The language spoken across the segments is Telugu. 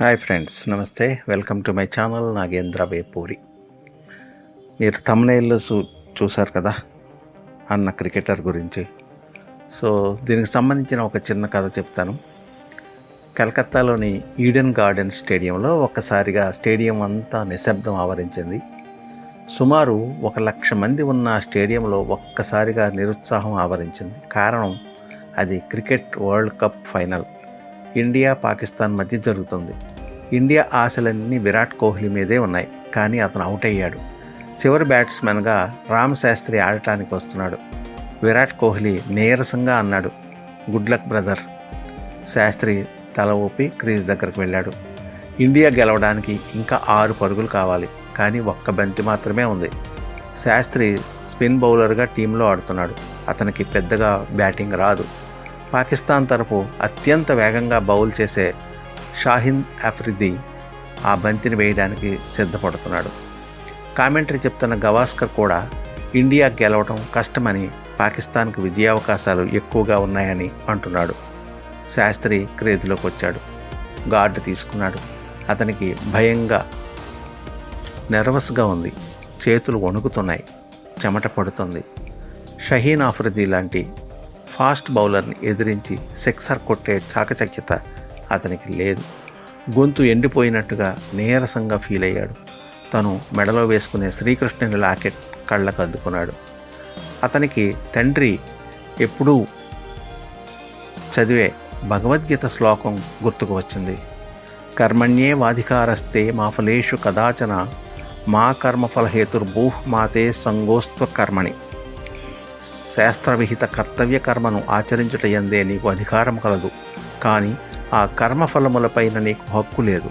హాయ్ ఫ్రెండ్స్ నమస్తే. Welcome to my channel Nagendra Vepuri మీరు తమ్నైల్లో చూ చూశారు కదా అన్న క్రికెటర్ గురించి. సో దీనికి సంబంధించిన ఒక చిన్న కథ చెప్తాను. కలకత్తాలోని ఈడెన్ గార్డెన్ స్టేడియంలో ఒక్కసారిగా స్టేడియం అంతా నిశ్శబ్దం ఆవరించింది. సుమారు ఒక లక్ష మంది ఉన్న స్టేడియంలో ఒక్కసారిగా నిరుత్సాహం ఆవరించింది. కారణం అది cricket world cup final. India Pakistan మధ్య జరుగుతుంది. ఇండియా ఆశలన్నీ విరాట్ కోహ్లీ మీదే ఉన్నాయి కానీ అతను అవుట్ అయ్యాడు. చివరి బ్యాట్స్మెన్గా రామ్ శాస్త్రి ఆడటానికి వస్తున్నాడు. విరాట్ కోహ్లీ నీరసంగా అన్నాడు గుడ్ లక్ బ్రదర్. శాస్త్రి తల ఊపి క్రీజ్ దగ్గరకు వెళ్ళాడు. ఇండియా గెలవడానికి ఇంకా ఆరు పరుగులు కావాలి కానీ ఒక్క బంతి మాత్రమే ఉంది. శాస్త్రి స్పిన్ బౌలర్గా టీంలో ఆడుతున్నాడు. అతనికి పెద్దగా బ్యాటింగ్ రాదు. పాకిస్తాన్ తరపు అత్యంత వేగంగా బౌల్ చేసే షాహిన్ అఫ్రిది ఆ బంతిని వేయడానికి సిద్ధపడుతున్నాడు. కామెంటరీ చెప్తున్న గవాస్కర్ కూడా ఇండియా గెలవడం కష్టమని పాకిస్తాన్కు విజయావకాశాలు ఎక్కువగా ఉన్నాయని అంటున్నాడు. శాస్త్రి క్రేజ్లోకి వచ్చాడు. గార్డు తీసుకున్నాడు. అతనికి భయంగా నెర్వస్గా ఉంది. చేతులు వణుకుతున్నాయి. చెమట పడుతుంది. షహీన్ ఆఫ్రిది లాంటి ఫాస్ట్ బౌలర్ని ఎదిరించి సిక్సర్ కొట్టే చాకచక్యత అతనికి లేదు. గొంతు ఎండిపోయినట్టుగా నీరసంగా ఫీల్ అయ్యాడు. తను మెడలో వేసుకునే శ్రీకృష్ణుని లాకెట్ కళ్ళకు అద్దుకున్నాడు అతనికి తండ్రి ఎప్పుడూ చదివే భగవద్గీత శ్లోకం గుర్తుకు వచ్చింది. కర్మణ్యే వాధికారస్తే మా ఫలేషు కదాచన మా కర్మఫలహేతుర్భూ మాతే సంగోస్త్వ కర్మణి. శాస్త్రవిహిత కర్తవ్య కర్మను ఆచరించుట ఎందే నీకు అధికారం కలదు. కానీ ఆ కర్మఫలములపైన నీకు హక్కు లేదు.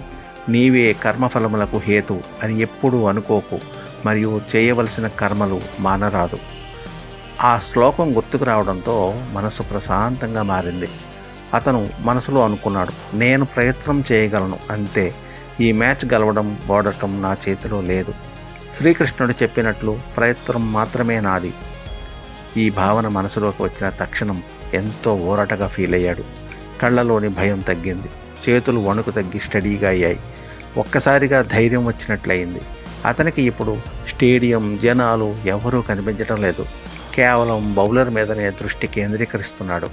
నీవే కర్మఫలములకు హేతు అని ఎప్పుడూ అనుకోకు మరియు చేయవలసిన కర్మలు మానరాదు. ఆ శ్లోకం గుర్తుకు రావడంతో మనసు ప్రశాంతంగా మారింది. అతను మనసులో అనుకున్నాడు నేను ప్రయత్నం చేయగలను అంతే. ఈ మ్యాచ్ గెలవడం ఓడటం నా చేతిలో లేదు. శ్రీకృష్ణుడు చెప్పినట్లు ప్రయత్నం మాత్రమే నాది. ఈ భావన మనసులోకి వచ్చిన తక్షణం ఎంతో ఊరటగా ఫీల్ అయ్యాడు కళ్ళలోని భయం తగ్గింది. చేతులు వణుకు తగ్గి స్టడీగా అయ్యాయి. ఒక్కసారిగా ధైర్యం వచ్చినట్లయింది. అతనికి ఇప్పుడు స్టేడియం జనాలు ఎవరూ కనిపించడం లేదు. కేవలం బౌలర్ మీదనే దృష్టి కేంద్రీకరిస్తున్నాడు.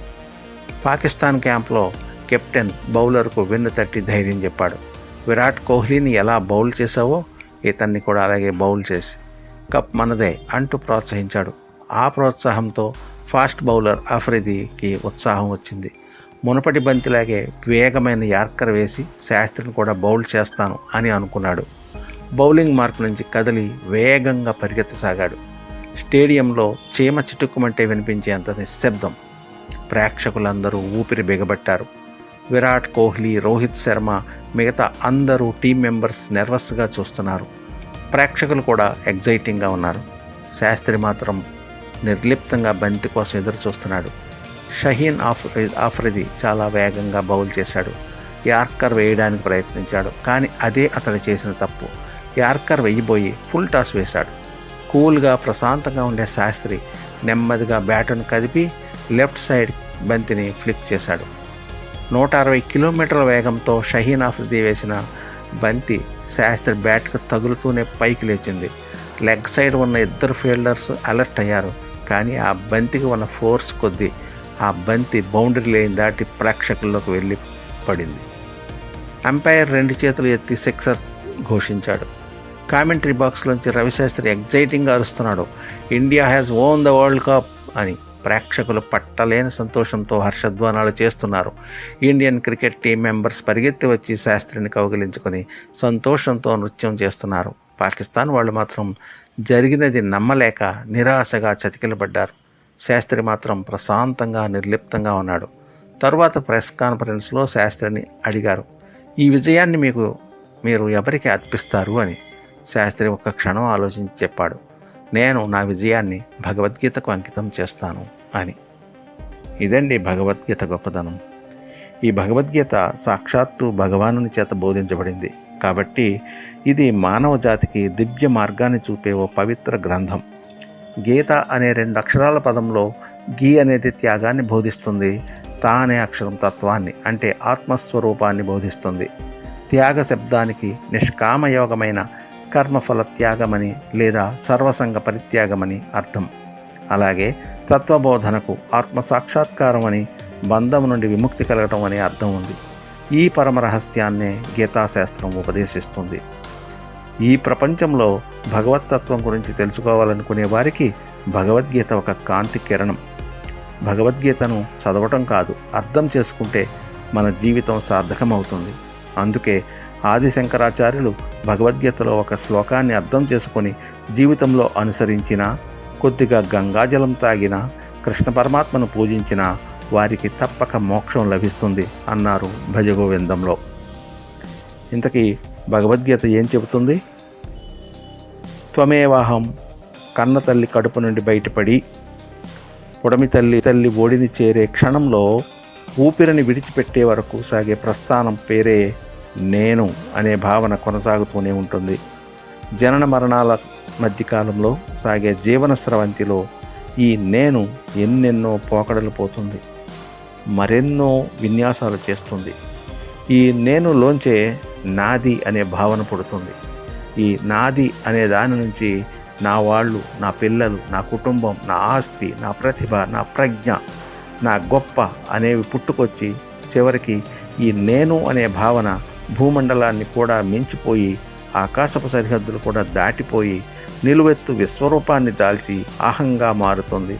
పాకిస్తాన్ క్యాంప్లో కెప్టెన్ బౌలర్కు వెన్ను తట్టి ధైర్యం చెప్పాడు. విరాట్ కోహ్లీని ఎలా బౌల్ చేశావో ఇతన్ని కూడా అలాగే బౌల్ చేసి కప్ మనదే అంటూ ప్రోత్సహించాడు. ఆ ప్రోత్సాహంతో ఫాస్ట్ బౌలర్ అఫ్రిదీకి ఉత్సాహం వచ్చింది. మునపటి బంతిలాగే వేగమైన యార్కర్ వేసి శాస్త్రిని కూడా బౌల్ చేస్తాను అని అనుకున్నాడు. బౌలింగ్ మార్క్ నుంచి కదిలి వేగంగా పరిగెత్తసాగాడు. స్టేడియంలో చీమ చిటుక్కుమంటే వినిపించేంత నిశ్శబ్దం. ప్రేక్షకులందరూ ఊపిరి బిగబట్టారు. విరాట్ కోహ్లీ రోహిత్ శర్మ మిగతా అందరూ టీం మెంబర్స్ నెర్వస్గా చూస్తున్నారు. ప్రేక్షకులు కూడా ఎగ్జైటింగ్గా ఉన్నారు. శాస్త్రి మాత్రం నిర్లిప్తంగా బంతి కోసం ఎదురు చూస్తున్నాడు షహీన్ ఆఫ్ ఆఫ్రిది చాలా వేగంగా బౌల్ చేశాడు. యార్కర్ వేయడానికి ప్రయత్నించాడు కానీ అదే అతడు చేసిన తప్పు. యార్కర్ వెయ్యిపోయి ఫుల్ టాస్ వేశాడు. కూల్గా ప్రశాంతంగా ఉండే శాస్త్రి నెమ్మదిగా బ్యాటును కదిపి లెఫ్ట్ సైడ్ బంతిని ఫ్లిక్ చేశాడు. నూట అరవై కిలోమీటర్ల వేగంతో షహీన్ ఆఫ్రిది వేసిన బంతి శాస్త్రి బ్యాట్కు తగులుతూనే పైకి లేచింది. లెగ్ సైడ్ ఉన్న ఇద్దరు ఫీల్డర్స్ అలర్ట్ అయ్యారు కానీ ఆ బంతికి ఉన్న ఫోర్స్ కొద్దీ ఆ బంతి బౌండరీ లేని దాటి ప్రేక్షకుల్లోకి వెళ్ళి పడింది. అంపైర్ రెండు చేతులు ఎత్తి సిక్సర్ ఘోషించాడు. కామెంటరీ బాక్స్లోంచి రవిశాస్త్రి ఎగ్జైటింగ్గా అరుస్తున్నాడు. India has won the world cup అని ప్రేక్షకులు పట్టలేని సంతోషంతో హర్షధ్వానాలు చేస్తున్నారు. ఇండియన్ క్రికెట్ టీం మెంబర్స్ పరిగెత్తి వచ్చి శాస్త్రిని కౌగిలించుకొని సంతోషంతో నృత్యం చేస్తున్నారు. పాకిస్తాన్ వాళ్ళు మాత్రం జరిగినది నమ్మలేక నిరాశగా చతికిలబడ్డారు. శాస్త్రి మాత్రం ప్రశాంతంగా నిర్లిప్తంగా ఉన్నాడు. తరువాత ప్రెస్ కాన్ఫరెన్స్లో శాస్త్రిని అడిగారు ఈ విజయాన్ని మీకు మీరు ఎవరికి అర్పిస్తారు? అని. శాస్త్రి ఒక క్షణం ఆలోచించి చెప్పాడు నేను నా విజయాన్ని భగవద్గీతకు అంకితం చేస్తాను అని. ఇదండి భగవద్గీత గొప్పదనం. ఈ భగవద్గీత సాక్షాత్తు భగవానుని చేత బోధించబడింది. కాబట్టి ఇది మానవ జాతికి దివ్య మార్గాన్ని చూపే ఓ పవిత్ర గ్రంథం. గీత అనే రెండు అక్షరాల పదంలో గీ అనేది త్యాగాన్ని బోధిస్తుంది. తా అనే అక్షరం తత్వాన్ని అంటే ఆత్మస్వరూపాన్ని బోధిస్తుంది. త్యాగ శబ్దానికి నిష్కామయోగమైన కర్మఫల త్యాగమని లేదా సర్వసంగ పరిత్యాగమని అర్థం. అలాగే తత్వబోధనకు ఆత్మ సాక్షాత్కారం అని బంధం నుండి విముక్తి కలగటం అనే అర్థం ఉంది. ఈ పరమ రహస్యాన్నే గీతాశాస్త్రం ఉపదేశిస్తుంది. ఈ ప్రపంచంలో భగవతత్వం గురించి తెలుసుకోవాలనుకునే వారికి భగవద్గీత ఒక కాంతి కిరణం. భగవద్గీతను చదవటం కాదు అర్థం చేసుకుంటే మన జీవితం సార్థకమవుతుంది. అందుకే ఆది శంకరాచార్యులు భగవద్గీతలో ఒక శ్లోకాన్ని అర్థం చేసుకొని జీవితంలో అనుసరించిన కొద్దిగా గంగాజలం తాగిన కృష్ణ పరమాత్మను పూజించిన వారికి తప్పక మోక్షం లభిస్తుంది అన్నారు భజగోవిందంలో. ఇంతకీ భగవద్గీత ఏం చెబుతుంది? త్వమేవాహం కన్న తల్లి కడుపు నుండి బయటపడి పుడమి తల్లి తల్లి ఓడిని చేరే క్షణంలో ఊపిరిని విడిచిపెట్టే వరకు సాగే ప్రస్థానం పేరే నేను అనే భావన కొనసాగుతూనే ఉంటుంది. జనన మరణాల మధ్యకాలంలో సాగే జీవన స్రవంతిలో ఈ నేను ఎన్నెన్నో పోకడలు పోతుంది. మరెన్నో విన్యాసాలు చేస్తుంది. ఈ నేనులోంచే నాది అనే భావన పుడుతుంది. ఈ నాది అనే దాని నుంచి నా వాళ్ళు నా పిల్లలు నా కుటుంబం నా ఆస్తి నా ప్రతిభ నా ప్రజ్ఞ నా గొప్ప అనేవి పుట్టుకొచ్చి చివరికి ఈ నేను అనే భావన భూమండలాన్ని కూడా మించిపోయి ఆకాశపు సరిహద్దులు కూడా దాటిపోయి నిలువెత్తు విశ్వరూపాన్ని దాల్చి అహంగా మారుతుంది.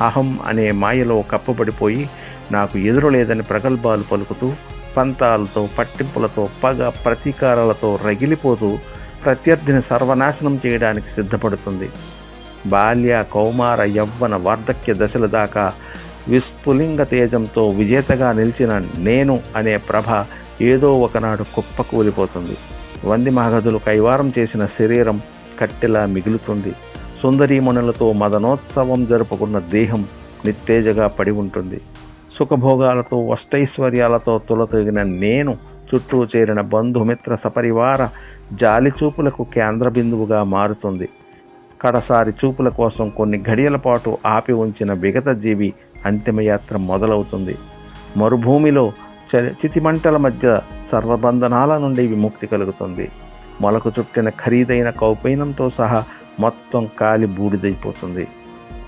అహం అనే మాయలో కప్పబడిపోయి నాకు ఎదురు లేదని ప్రగల్భాలు పలుకుతూ పంతాలతో పట్టింపులతో పగ ప్రతీకారాలతో రగిలిపోతూ ప్రత్యర్థిని సర్వనాశనం చేయడానికి సిద్ధపడుతుంది. బాల్య కౌమార యవ్వన వార్ధక్య దశల దాకా విస్ఫులింగ తేజంతో విజేతగా నిలిచిన నేను అనే ప్రభ ఏదో ఒకనాడు కుప్పకూలిపోతుంది. వంది మహగదులు కైవారం చేసిన శరీరం కట్టెలా మిగులుతుంది. సుందరీమణులతో మదనోత్సవం జరుపుకున్న దేహం నిత్తేజగా పడి ఉంటుంది. సుఖభోగాలతో అష్టైశ్వర్యాలతో తులతగిన నేను చుట్టూ చేరిన బంధుమిత్ర సపరివార జాలి చూపులకు కేంద్ర బిందువుగా మారుతుంది. కడసారి చూపుల కోసం కొన్ని ఘడియల పాటు ఆపి ఉంచిన విగత జీవి అంతిమయాత్ర మొదలవుతుంది. మరుభూమిలో చ- చితిమంటల మధ్య సర్వబంధనాల నుండి విముక్తి కలుగుతుంది. మొలకు చుట్టిన ఖరీదైన కౌపీనంతో సహా మొత్తం కాలి బూడిదైపోతుంది.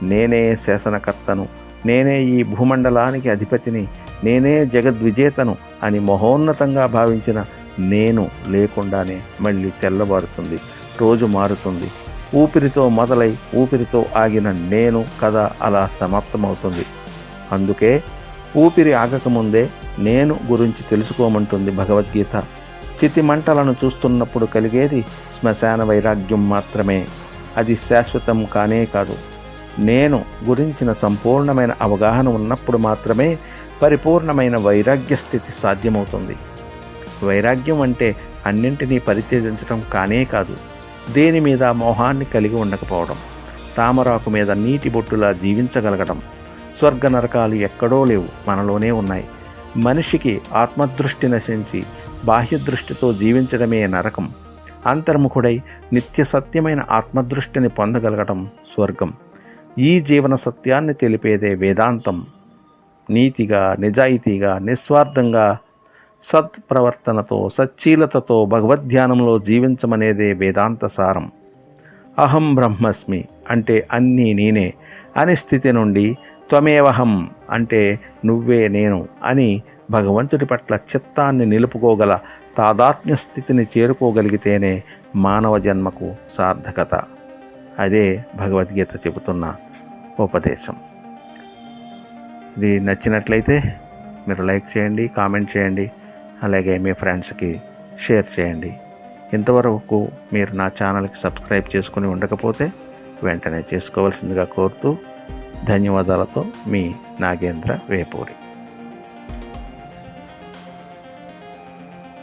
నేనే శాసనకర్తను నేనే ఈ భూమండలానికి అధిపతిని నేనే జగద్విజేతను అని మహోన్నతంగా భావించిన నేను లేకుండానే మళ్ళీ తెల్లబారుతుంది రోజు మారుతుంది. ఊపిరితో మొదలై ఊపిరితో ఆగిన నేను కథ అలా సమాప్తమవుతుంది. అందుకే ఊపిరి ఆగకముందే నేను గురించి తెలుసుకోమంటుంది భగవద్గీత. చితి మంటలను చూస్తున్నప్పుడు కలిగేది శ్మశాన వైరాగ్యం మాత్రమే. అది శాశ్వతం కానే కాదు. నేను గురించిన సంపూర్ణమైన అవగాహన ఉన్నప్పుడు మాత్రమే పరిపూర్ణమైన వైరాగ్య స్థితి సాధ్యమవుతుంది. వైరాగ్యం అంటే అన్నింటినీ పరిత్యజించడం కానే కాదు దేని మీద మోహాన్ని కలిగి ఉండకపోవడం తామరాకు మీద నీటి బొట్టులా జీవించగలగడం. స్వర్గ నరకాలు ఎక్కడో లేవు మనలోనే ఉన్నాయి. మనిషికి ఆత్మదృష్టి నశించి బాహ్య దృష్టితో జీవించడమే నరకం. అంతర్ముఖుడై నిత్య సత్యమైన ఆత్మదృష్టిని పొందగలగటం స్వర్గం. ఈ జీవన సత్యాన్ని తెలిపేదే వేదాంతం. నీతిగా నిజాయితీగా నిస్వార్థంగా సత్ప్రవర్తనతో సచ్చీలతతో భగవద్ధ్యానంలో జీవించమనేదే వేదాంత సారం. అహం బ్రహ్మస్మి అంటే అన్నీ నేనే అని స్థితి నుండి త్వమేవహం అంటే నువ్వే నేను అని భగవంతుడి పట్ల చిత్తాన్ని నిలుపుకోగల తాదాత్మ్య స్థితిని చేరుకోగలిగితేనే మానవ జన్మకు సార్థకత. అదే భగవద్గీత చెబుతున్న ఉపదేశం. ఇది నచ్చినట్లయితే మీరు లైక్ చేయండి కామెంట్ చేయండి అలాగే మీ ఫ్రెండ్స్కి షేర్ చేయండి. ఇంతవరకు మీరు నా ఛానల్కి సబ్స్క్రైబ్ చేసుకుని ఉండకపోతే వెంటనే చేసుకోవాల్సిందిగా కోరుతూ ధన్యవాదాలతో మీ నాగేంద్ర వేపూరి.